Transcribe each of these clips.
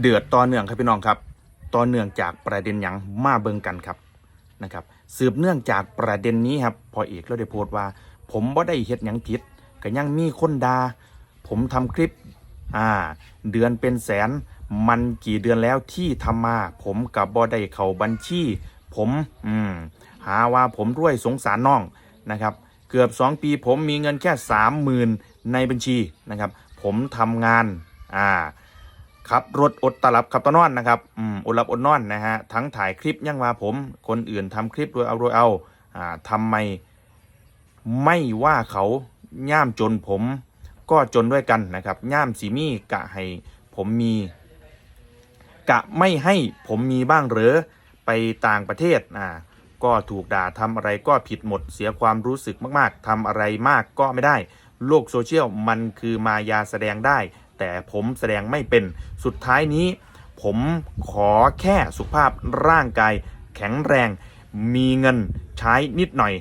เดือดต่อเนื่องครับพี่น้องครับต่อเนื่องจากประเด็นหยังมาเบิงกันครับนะครับสืบเนื่องจากประเด็นนี้ครับพอเอกเราได้โพสต์ว่า ผมบ่ได้เฮ็ดหยังผิดก็ยังมีคนดา่าผมทำคลิปอ่าเดือนเป็นแสนมันกี่เดือนแล้วที่ทำมา ผมกับบ่ได้เข้าบัญชี ผมอืมหาว่าผมรวยสงสารน้องนะครับ เกือบ 2 ปีผมมีเงินแค่ 30,000 ในบัญชีนะครับ ผมทำงานอ่า ขับรถอดตลับขับตะนอนนะครับอืมอดหลับอดนอนนะฮะทั้งถ่ายคลิปยังว่าผม คนอื่นทำคลิปโดยเอาโดยเอาอ่าทำไมไม่ว่าเขาย่ามจนผม ก็จนด้วยกันนะครับย่ามสีมีกะให้ผมมี กะไม่ให้ผมมีบ้างเหรือไปต่างประเทศอ่าก็ถูกด่าทำอะไรก็ผิดหมดเสียความรู้สึกมาก ๆทำอะไรมากก็ไม่ได้ โลกโซเชียลมันคือมายาแสดงได้ แต่ผมแสดงไม่เป็นสุดท้ายนี้ ผมขอแค่สุขภาพร่างกาย แข็งแรง มีเงินใช้นิดหน่อย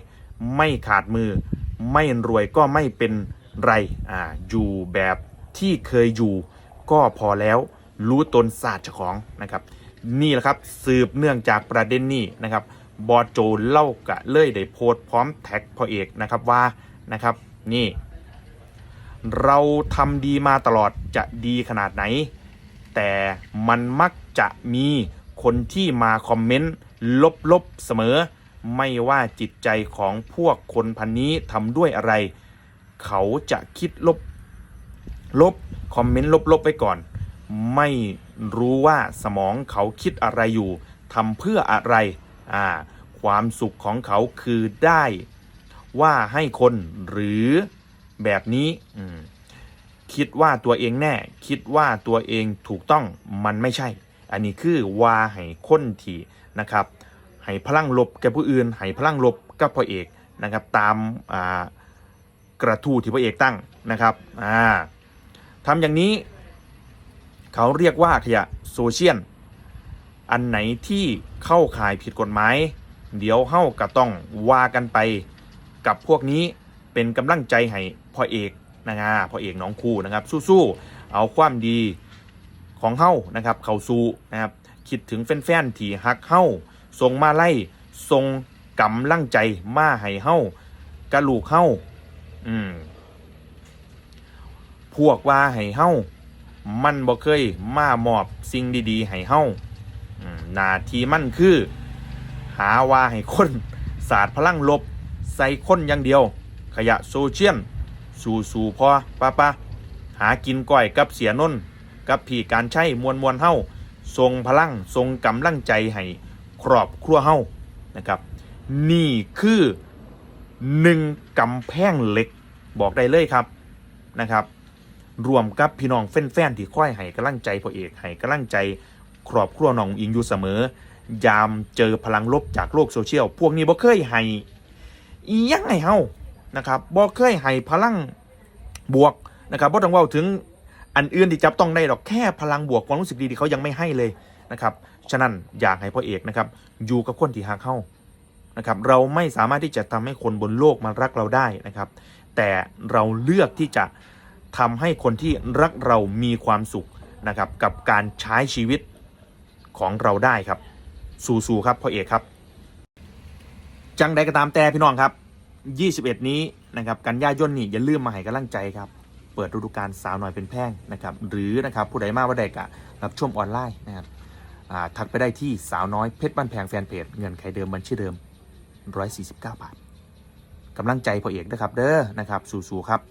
ไม่ขาดมือ ไม่รวยก็ไม่เป็นไรอ่าอยู่แบบที่เคยอยู่ ก็พอแล้วรู้ตนศาสตร์เจ้าของนะครับ นี่แหละครับสืบเนื่องจากประเด็นนี้นะครับบอโจเล่ากะเลยได้โพสต์พร้อมแท็กพ่อเอกนะครับว่านะครับนี่ เราทำดีมาตลอดจะดีขนาดไหน แต่มันมักจะมีคนที่มาคอมเมนต์ลบๆเสมอ ไม่ว่าจิตใจของพวกคนพันนี้ทำด้วยอะไร เขาจะคิดลบลบคอมเมนต์ลบๆไปก่อน ไม่รู้ว่าสมองเขาคิดอะไรอยู่ทำเพื่ออะไรอ่าความสุขของเขาคือได้ ว่าให้คนหรือ แบบนี้อืมคิดว่าตัวเองแน่ คิดว่าตัวเองถูกต้องมันไม่ใช่ อันนี้คือว่าให้คนที่นะครับให้พลังลบแก่ผู้อื่นให้พลังลบกับพระเอกนะครับ ตามอ่ากระทู้ที่พระเอกตั้งนะครับอ่าทำอย่างนี้เขาเรียกว่าขยะโซเชียลอันไหนที่เข้าข่ายผิดกฎหมาย เดี๋ยวเฮ้าก็ต้องว่ากันไปกับพวกนี้ เป็นกำลังใจให้พ่อเอกนะฮะพ่อเอกน้องครูนะครับ สู้ๆเอาความดีของเฮ้านะครับ เข้าสู่นะครับคิดถึงแฟนๆที่ฮักเฮ้าส่งมาไล่ส่งกำลังใจมาให้เฮ้ากระลูกเฮ้าอืมพวกว่าให้เฮ้ามันบ่เคยมามอบสิ่งดีๆให้เฮาอืมหน้าที่มันคือ หาว่าให้คนศาสาดพลังลบ ใส่คนอย่างเดียว ขยะโซเชียลสู่สู่พอป้าป้าหากินก้อยกับเสียนนกับพี่การใช้มวลมวลเฮาทรงพลังทรงกำลังใจให้ครอบครัวเฮานะครับ นี่คือหนึ่งกำแพงเหล็กบอกได้เลยครับนะครับ รวมกับพี่น้องแฟนๆที่ค่อยให้กำลังใจพ่อเอกให้กำลังใจครอบครัวน้องอิงอยู่เสมอ ยามเจอพลังลบจากโลกโซเชียล พวกนี้บ่เคยให้ยังไงเฮา นะครับบ่เคยให้พลังบวกนะครับบ่ต้องว้าถึงอันอื่นที่จับต้องได้หรอกแค่พลังบวกความรู้สึกดีที่เขายังไม่ให้เลยนะครับฉะนั้นอยากให้พ่อเอกนะครับอยู่กับคนที่ฮักเฮานะครับเราไม่สามารถที่จะทำให้คนบนโลกมารักเราได้นะครับ แต่เราเลือกที่จะทำให้คนที่รักเรามีความสุขนะครับกับการใช้ชีวิตของเราได้ครับ สู้ๆครับพ่อเอกครับ จังใดก็ตามแต่พี่น้องครับ 21 นี้นะครับกันยายนนี่อย่าลืมมาให้กำลังใจครับ เปิดฤดูกาลสาวน้อยเป็นแพ่งนะครับหรือนะครับผู้ใดมาว่าใดกะรับชมออนไลน์นะครับทักไปได้ที่สาวน้อยเพชรบ้านแพงแฟนเพจเงินใครเดิมบัญชีเดิม 149 บาทกำลังใจพ่อเอกนะครับเด้อนะครับสู้ๆครับ